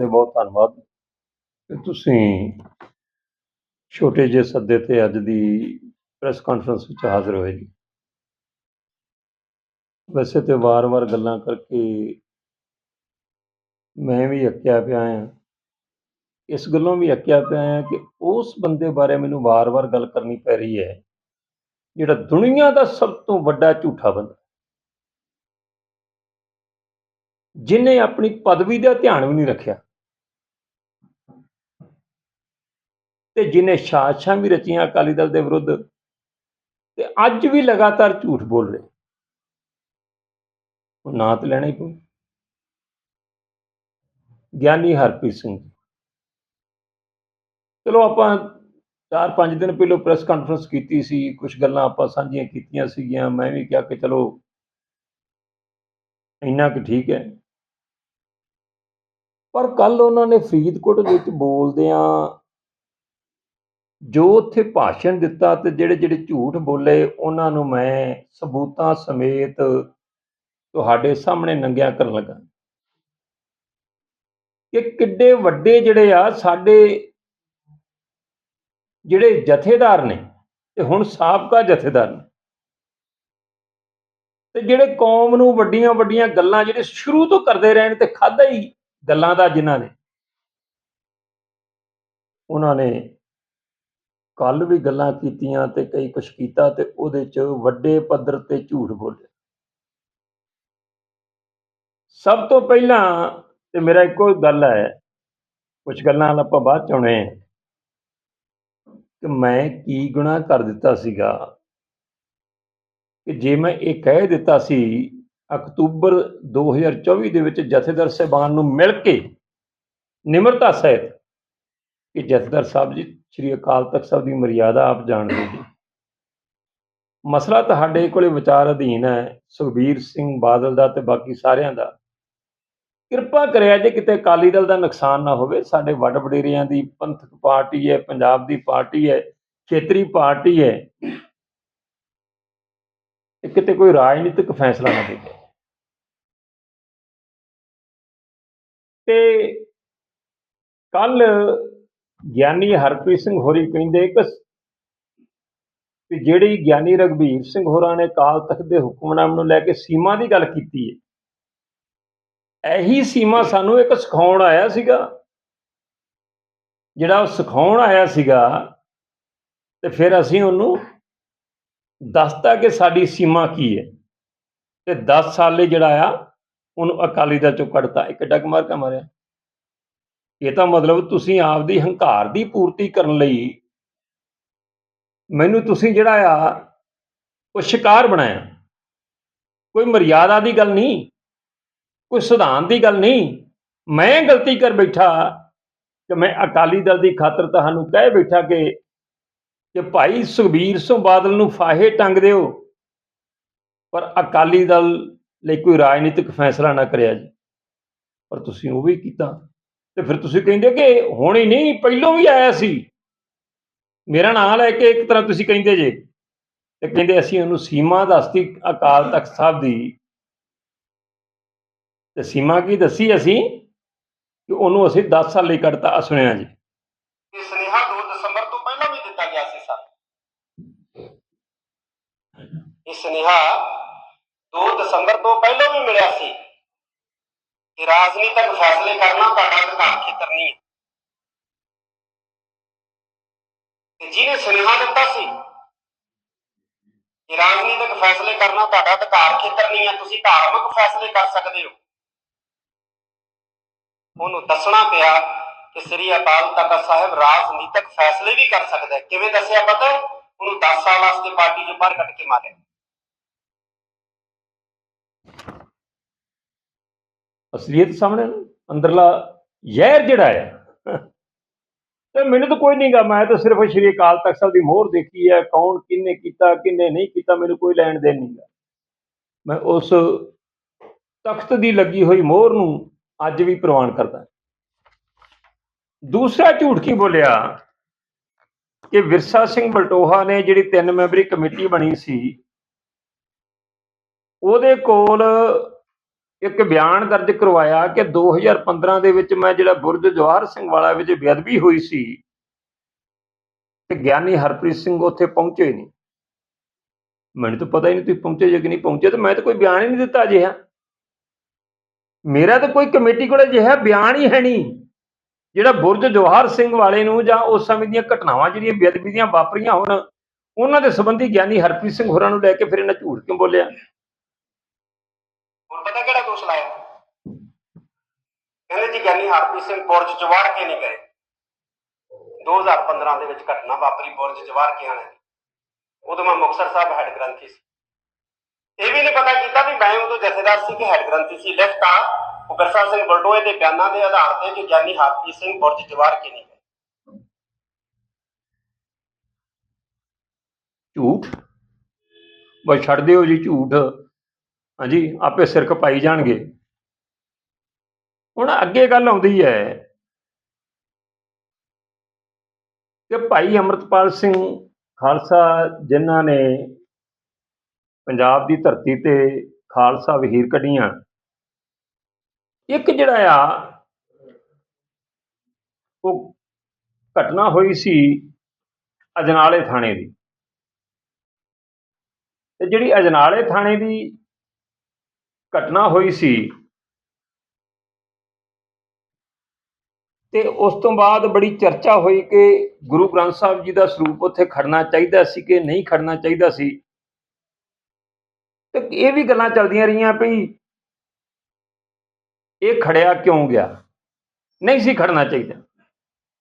ਦੇ ਬਹੁਤ ਧੰਨਵਾਦ। ਕਿ ਤੁਸੀਂ ਛੋਟੇ ਜਿਹੇ ਸੱਦੇ ਤੇ ਅੱਜ ਦੀ ਪ੍ਰੈਸ ਕਾਨਫਰੰਸ ਵਿੱਚ ਹਾਜ਼ਰ ਹੋਏ ਜੀ। ਵੈਸੇ ਤੇ ਵਾਰ-ਵਾਰ ਗੱਲਾਂ ਕਰਕੇ ਮੈਂ ਵੀ ਅੱਕਿਆ ਪਿਆ ਹਾਂ। ਇਸ ਗੱਲੋਂ ਵੀ ਅੱਕਿਆ ਪਿਆ ਹਾਂ ਕਿ ਉਸ ਬੰਦੇ ਬਾਰੇ ਮੈਨੂੰ ਵਾਰ-ਵਾਰ ਗੱਲ ਕਰਨੀ ਪੈ ਰਹੀ ਹੈ, ਜਿਹੜਾ ਦੁਨੀਆ ਦਾ ਸਭ ਤੋਂ ਵੱਡਾ ਝੂਠਾ ਬੰਦਾ। ਜਿਨੇ ਆਪਣੀ ਪਦਵੀ ਦਾ ਧਿਆਨ ਵੀ ਨਹੀਂ ਰੱਖਿਆ। ਤੇ ਜਿਨੇ ਸਾਜ਼ਿਸ਼ਾਂ ਵੀ ਰਚੀਆਂ ਅਕਾਲੀ ਦਲ ਦੇ ਵਿਰੁੱਧ, ਤੇ ਅੱਜ ਵੀ ਲਗਾਤਾਰ ਝੂਠ ਬੋਲ ਰਹੇ। ਉਹ ਨਾਂ ਤੇ ਲੈਣਾ ਹੀ ਪਊ। ਗਿਆਨੀ ਹਰਪ੍ਰੀਤ ਸਿੰਘ ਜੀ। ਚਲੋ ਆਪਾਂ ਚਾਰ ਪੰਜ ਦਿਨ ਪਹਿਲਾਂ ਪ੍ਰੈਸ ਕਾਨਫਰੰਸ ਕੀਤੀ ਸੀ ਕੁਝ ਗੱਲਾਂ ਆਪਾਂ ਸਾਂਝੀਆਂ ਕੀਤੀਆਂ ਸੀਗੀਆਂ, ਮੈਂ ਵੀ ਕਿਹਾ ਕਿ ਚਲੋ ਇੰਨਾ ਕਿ ਠੀਕ ਹੈ। ਪਰ ਕੱਲ ਉਹਨਾਂ ਨੇ ਫਰੀਦਕੋਟ ਵਿੱਚ ਬੋਲਦਿਆਂ ਜੋ ਉੱਥੇ ਭਾਸ਼ਣ ਦਿੱਤਾ ਤੇ ਜਿਹੜੇ ਜਿਹੜੇ ਝੂਠ ਬੋਲੇ, ਉਹਨਾਂ ਨੂੰ ਮੈਂ ਸਬੂਤਾਂ ਸਮੇਤ ਤੁਹਾਡੇ ਸਾਹਮਣੇ ਨੰਗਿਆ ਕਰਨ ਲੱਗਾ। ਕਿ ਕਿੱਡੇ ਵੱਡੇ ਜਿਹੜੇ ਆ, ਸਾਡੇ ਜਿਹੜੇ ਜਥੇਦਾਰ ਨੇ, ਤੇ ਹੁਣ ਸਾਬਕਾ ਜਥੇਦਾਰ ਨੇ, ਤੇ ਜਿਹੜੇ ਕੌਮ ਨੂੰ ਵੱਡੀਆਂ ਵੱਡੀਆਂ ਗੱਲਾਂ ਜਿਹੜੇ ਸ਼ੁਰੂ ਤੋਂ ਕਰਦੇ ਰਹਿਣ ਨੇ ਤੇ ਖਾਦਾ ਹੀ ਗੱਲਾਂ ਦਾ ਜਿਨ੍ਹਾਂ ਨੇ, ਉਹਨਾਂ ਨੇ ਕੱਲ ਵੀ ਗੱਲਾਂ ਕੀਤੀਆਂ ਤੇ ਕਈ ਕੁਝ ਕੀਤਾ ਤੇ ਉਹਦੇ ਚ ਵੱਡੇ ਪੱਧਰ ਤੇ ਝੂਠ ਬੋਲੇ ਸਭ ਤੋਂ ਪਹਿਲਾਂ ਤੇ ਮੇਰਾ ਇੱਕੋ ਗੱਲ ਹੈ ਕੁਝ ਗੱਲਾਂ ਨਾਲ ਆਪਾਂ ਬਾਅਦ ਚ ਆਉਣੇ ਕਿ ਮੈਂ ਕੀ ਗੁਨਾਹ ਕਰ ਦਿੱਤਾ ਸੀਗਾ। ਕਿ ਜੇ ਮੈਂ ਇਹ ਕਹਿ ਦਿੱਤਾ ਸੀ, ਅਕਤੂਬਰ 2024 ਦੇ ਵਿੱਚ ਜਥੇਦਾਰ ਸਾਹਿਬਾਨ ਨੂੰ ਮਿਲ ਕੇ ਨਿਮਰਤਾ ਸਹਿਤ ਕਿ ਜਥੇਦਾਰ ਸਾਹਿਬ ਜੀ, ਸ੍ਰੀ ਅਕਾਲ ਤਖਤ ਸਾਹਿਬ ਦੀ ਮਰਿਆਦਾ ਆਪ ਜਾਣਦੇ ਜੀ ਮਸਲਾ ਤੁਹਾਡੇ ਕੋਲੇ ਵਿਚਾਰ ਅਧੀਨ ਹੈ, ਸੁਖਬੀਰ ਸਿੰਘ ਬਾਦਲ ਦਾ ਤੇ ਬਾਕੀ ਸਾਰਿਆਂ ਦਾ। ਕਿਰਪਾ ਕਰਿਆ ਜੇ ਕਿਤੇ ਅਕਾਲੀ ਦਲ ਦਾ ਨੁਕਸਾਨ ਨਾ ਹੋਵੇ, ਸਾਡੇ ਵੱਡ ਵਡੇਰਿਆਂ ਦੀ ਪੰਥਕ ਪਾਰਟੀ ਹੈ, ਪੰਜਾਬ ਦੀ ਪਾਰਟੀ ਹੈ, ਖੇਤਰੀ ਪਾਰਟੀ ਹੈ ਇਹ ਕਿਤੇ ਕੋਈ ਰਾਜਨੀਤਿਕ ਫੈਸਲਾ ਨਾ ਦੇਵੇ ਤੇ ਕੱਲ ਗਿਆਨੀ ਹਰਪ੍ਰੀਤ ਸਿੰਘ ਹੋਰੀ ਕਹਿੰਦੇ ਕਿ ਵੀ ਜਿਹੜੀ ਗਿਆਨੀ ਰਗਵੀਰ ਸਿੰਘ ਹੋਰਾਂ ਨੇ ਕਾਲ ਤਖਤ ਦੇ ਹੁਕਮਨਾਮ ਨੂੰ ਲੈ ਕੇ ਸੀਮਾ ਦੀ ਗੱਲ ਕੀਤੀ ਹੈ ਇਹੀ ਸੀਮਾ ਸਾਨੂੰ ਇੱਕ ਸਿਖਾਉਣ ਆਇਆ ਸੀਗਾ। ਜਿਹੜਾ ਉਹ ਸਿਖਾਉਣ ਆਇਆ ਸੀਗਾ, ਤੇ ਫਿਰ ਅਸੀਂ ਉਹਨੂੰ ਦੱਸਤਾ ਕਿ ਸਾਡੀ ਸੀਮਾ ਕੀ ਹੈ ਤੇ 10 ਸਾਲ ਲਈ ਜਿਹੜਾ ਆ, ਉਹਨੂੰ ਅਕਾਲੀ ਦਲ ਚੋਂ ਕੱਢਤਾ। ਇੱਕ ਡਗ ਮਾਰ ਕੇ ਮਾਰਿਆ। ਇਹ ਤਾਂ ਮਤਲਬ ਤੁਸੀਂ ਆਪਦੀ ਹੰਕਾਰ ਦੀ ਪੂਰਤੀ ਕਰਨ ਲਈ ਮੈਨੂੰ ਤੁਸੀਂ ਜਿਹੜਾ ਆ ਉਹ ਸ਼ਿਕਾਰ ਬਣਾਇਆ। ਕੋਈ ਮਰਿਆਦਾ ਦੀ ਗੱਲ ਨਹੀਂ, ਕੋਈ ਸਿਧਾਂਤ ਦੀ ਗੱਲ ਨਹੀਂ। ਮੈਂ ਗਲਤੀ ਕਰ ਬੈਠਾ ਕਿ ਮੈਂ ਅਕਾਲੀ ਦਲ ਦੀ ਖਾਤਰ ਤੁਹਾਨੂੰ ਕਹਿ ਬੈਠਾ ਕਿ ਕਿ ਭਾਈ ਸੁਖਬੀਰ ਸਿੰਘ ਬਾਦਲ ਨੂੰ ਫਾਹੇ ਟੰਗ ਦਿਓ, ਪਰ ਅਕਾਲੀ ਦਲ ਲਈ ਕੋਈ ਰਾਜਨੀਤਿਕ ਫੈਸਲਾ ਨਾ ਕਰਿਆ ਜੀ। ਪਰ ਤੁਸੀਂ ਉਹ ਵੀ ਕੀਤਾ। ਤੇ ਫਿਰ ਤੁਸੀਂ ਕਹਿੰਦੇ ਕਿ ਹੁਣ ਹੀ ਨਹੀਂ, ਪਹਿਲੋਂ ਵੀ ਆਇਆ ਸੀ। ਮੇਰਾ ਨਾਂ ਲੈ ਕੇ ਇੱਕ ਤਰ੍ਹਾਂ ਤੁਸੀਂ ਕਹਿੰਦੇ ਜੇ। ਤੇ ਕਹਿੰਦੇ ਅਸੀਂ ਉਹਨੂੰ ਸੀਮਾ ਦੱਸਤੀ ਅਕਾਲ ਤਖਤ ਸਾਹਿਬ ਦੀ। ਤੇ ਸੀਮਾ ਕੀ ਦੱਸੀ ਅਸੀਂ? ਕਿ ਉਹਨੂੰ ਅਸੀਂ 10 ਸਾਲ ਲਈ ਕੱਢਤਾ ਸੁਣਿਆ ਜੀ। ਇਹ ਸੁਨੇਹਾ 2 ਦਸੰਬਰ ਤੋਂ ਪਹਿਲਾਂ ਵੀ ਦਿੱਤਾ ਗਿਆ ਸੀ ਸਰ। ਇਹ ਸੁਨੇਹਾ 2 ਦਸੰਬਰ ਤੋਂ ਪਹਿਲਾਂ ਵੀ ਮਿਲਿਆ ਸੀ। ਰਾਜਨੀਤਿਕ ਫੈਸਲੇ ਕਰਨਾ ਤੁਹਾਡਾ ਅਧਿਕਾਰ ਖੇਤਰ ਨਹੀਂ ਹੈ। ਜਿਹਨੇ ਸੁਨੇਹਾ ਦਿੱਤਾ ਸੀ ਕਿ ਰਾਜਨੀਤਿਕ ਫੈਸਲੇ ਕਰਨਾ ਤੁਹਾਡਾ ਅਧਿਕਾਰ ਖੇਤਰ ਨਹੀਂ ਹੈ, ਤੁਸੀਂ ਧਾਰਮਿਕ ਫੈਸਲੇ ਕਰ ਸਕਦੇ ਹੋ। ਉਹਨੂੰ ਦੱਸਣਾ ਪਿਆ ਕਿ ਸ੍ਰੀ ਅਕਾਲ ਤਖਤ ਸਾਹਿਬ ਰਾਜਨੀਤਿਕ ਫੈਸਲੇ ਵੀ ਕਰ ਸਕਦਾ ਕਿਵੇਂ ਦੱਸਿਆ ਪਤਾ ਹੈ? ਉਹਨੂੰ 10 ਸਾਲ ਵਾਸਤੇ ਪਾਰਟੀ ਚੋਂ ਬਾਹਰ ਕੱਢ ਕੇ ਮਾਰਿਆ। ਅਸਲੀਅਤ ਸਾਹਮਣੇ ਅੰਦਰਲਾ ਜ਼ਹਿਰ ਜਿਹੜਾ ਹੈ ਤੇ ਮੈਨੂੰ ਤਾਂ ਕੋਈ ਨਹੀਂਗਾ, ਮੈਂ ਤਾਂ ਸਿਰਫ ਸ਼੍ਰੀ ਅਕਾਲ ਤਖਤ ਸਾਹਿਬ ਦੀ ਮੋਹਰ ਦੇਖੀ ਹੈ ਕੌਣ ਕਿੰਨੇ ਕੀਤਾ ਕਿੰਨੇ ਨਹੀਂ ਕੀਤਾ, ਮੈਨੂੰ ਕੋਈ ਲੈਣ ਦੇਣ ਨਹੀਂਗਾ। ਮੈਂ ਉਸ ਤਖਤ ਦੀ ਲੱਗੀ ਹੋਈ ਮੋਹਰ ਨੂੰ ਅੱਜ ਵੀ ਪ੍ਰਵਾਨ ਕਰਦਾ ਦੂਸਰਾ ਝੂਠ ਕੀ ਬੋਲਿਆ? ਕਿ ਵਿਰਸਾ ਸਿੰਘ ਬਲਟੋਹਾ ਨੇ ਜਿਹੜੀ ਤਿੰਨ ਮੈਂਬਰੀ ਕਮੇਟੀ ਬਣੀ ਸੀ, ਉਹਦੇ ਕੋਲ ਇੱਕ ਬਿਆਨ ਦਰਜ ਕਰਵਾਇਆ ਕਿ 2015 ਦੇ ਵਿੱਚ ਮੈਂ ਜਿਹੜਾ ਬੁਰਜ ਜਵਾਹਰ ਸਿੰਘ ਵਾਲਾ ਵਿੱਚ ਬੇਅਦਬੀ ਹੋਈ ਸੀ ਤੇ ਗਿਆਨੀ ਹਰਪ੍ਰੀਤ ਸਿੰਘ ਉੱਥੇ ਪਹੁੰਚੇ ਨਹੀਂ। ਮੈਨੂੰ ਤਾਂ ਪਤਾ ਹੀ ਨਹੀਂ ਤੁਸੀਂ ਪਹੁੰਚੇ ਜਾਂ ਕਿ ਨਹੀਂ ਪਹੁੰਚੇ, ਤੇ ਮੈਂ ਤਾਂ ਕੋਈ ਬਿਆਨ ਹੀ ਨਹੀਂ ਦਿੱਤਾ ਅਜਿਹਾ। ਮੇਰਾ ਤਾਂ ਕੋਈ ਕਮੇਟੀ ਕੋਲ ਅਜਿਹਾ ਬਿਆਨ ਹੀ ਹੈ ਨਹੀਂ, ਜਿਹੜਾ ਬੁਰਜ ਜਵਾਹਰ ਸਿੰਘ ਵਾਲੇ ਨੂੰ ਜਾਂ ਉਸ ਸਮੇਂ ਦੀਆਂ ਘਟਨਾਵਾਂ ਜਿਹੜੀਆਂ ਬੇਅਦਬੀ ਦੀਆਂ ਵਾਪਰੀਆਂ ਹੋਣ, ਉਹਨਾਂ ਦੇ ਸੰਬੰਧੀ ਗਿਆਨੀ ਹਰਪ੍ਰੀਤ ਸਿੰਘ ਹੋਰਾਂ ਨੂੰ ਲੈ ਕੇ ਫਿਰ ਇਹਨਾਂ ਝੂਠ ਕਿਉਂ ਬੋਲਿਆ? ਹੁਣ ਪਤਾ ਕਿਹੜਾ ਦੋਸ਼ ਲਾਇਆ? ਕਹਿੰਦੇ ਜੀ ਗਿਆਨੀ ਹਰਪ੍ਰੀਤ ਸਿੰਘ ਬੁਰਜ ਚ ਵੜ ਕੇ ਨਹੀਂ ਗਏ? 2015 ਦੇ ਵਿੱਚ ਘਟਨਾ ਵਾਪਰੀ, ਬੁਰਜ ਚ ਵੜ ਕੇ ਆਣੇ ਉਦੋਂ ਮੈਂ ਮੁਕਤਸਰ ਸਾਹਿਬ ਹੈਡ ਗ੍ਰੰਥੀ ਸੀ। ਇਹ ਵੀ ਨਹੀਂ ਪਤਾ ਕੀਤਾ ਵੀ ਮੈਂ ਉਦੋਂ ਜਥੇਦਾਰ ਸੀ ਕਿ ਹੈਡ ਗ੍ਰੰਥੀ ਸੀ। ਲਿਖਤ ਉਗਰਸਾ ਸਿੰਘ ਬਲਟੋਏ ਦੇ ਬਿਆਨਾਂ ਦੇ ਆਧਾਰ ਤੇ ਕਿ ਗਿਆਨੀ ਹਰਪ੍ਰੀਤ ਸਿੰਘ ਬੁਰਜ ਜਵਾਰ ਕੇ ਨਹੀਂ ਗਏ। ਝੂਠ? ਬਸ ਛੱਡ ਦਿਓ ਜੀ ਝੂਠ। ਹਾਂਜੀ, ਆਪੇ ਸਿਰ ਖਪਾਈ ਜਾਣਗੇ। ਹੁਣ ਅੱਗੇ ਗੱਲ ਆਉਂਦੀ ਹੈ ਕਿ ਭਾਈ ਅਮਰਤਪਾਲ ਸਿੰਘ ਖਾਲਸਾ, ਜਿਨ੍ਹਾਂ ਨੇ ਪੰਜਾਬ ਦੀ ਧਰਤੀ ਤੇ ਖਾਲਸਾ ਵਹੀਰ ਕੱਢੀਆਂ, ਇੱਕ ਜਿਹੜਾ ਆ, ਉਹ ਘਟਨਾ ਹੋਈ ਸੀ ਅਜਨਾਲੇ ਥਾਣੇ ਦੀ। ਤੇ ਜਿਹੜੀ ਅਜਨਾਲੇ ਥਾਣੇ ਦੀ ਘਟਨਾ ਹੋਈ ਸੀ। ਤੇ ਉਸ ਤੋਂ ਬਾਅਦ ਬੜੀ ਚਰਚਾ ਹੋਈ ਕਿ ਗੁਰੂ ਗ੍ਰੰਥ ਸਾਹਿਬ ਜੀ ਦਾ ਸਰੂਪ ਉੱਥੇ ਖੜਨਾ ਚਾਹੀਦਾ ਸੀ ਕਿ ਨਹੀਂ ਖੜਨਾ ਚਾਹੀਦਾ ਸੀ। ਤੇ ਇਹ ਵੀ ਗੱਲਾਂ ਚੱਲਦੀਆਂ ਰਹੀਆਂ ਵੀ ਇਹ ਖੜਿਆ ਕਿਉਂ ਗਿਆ? ਨਹੀਂ ਸੀ ਖੜਨਾ ਚਾਹੀਦਾ।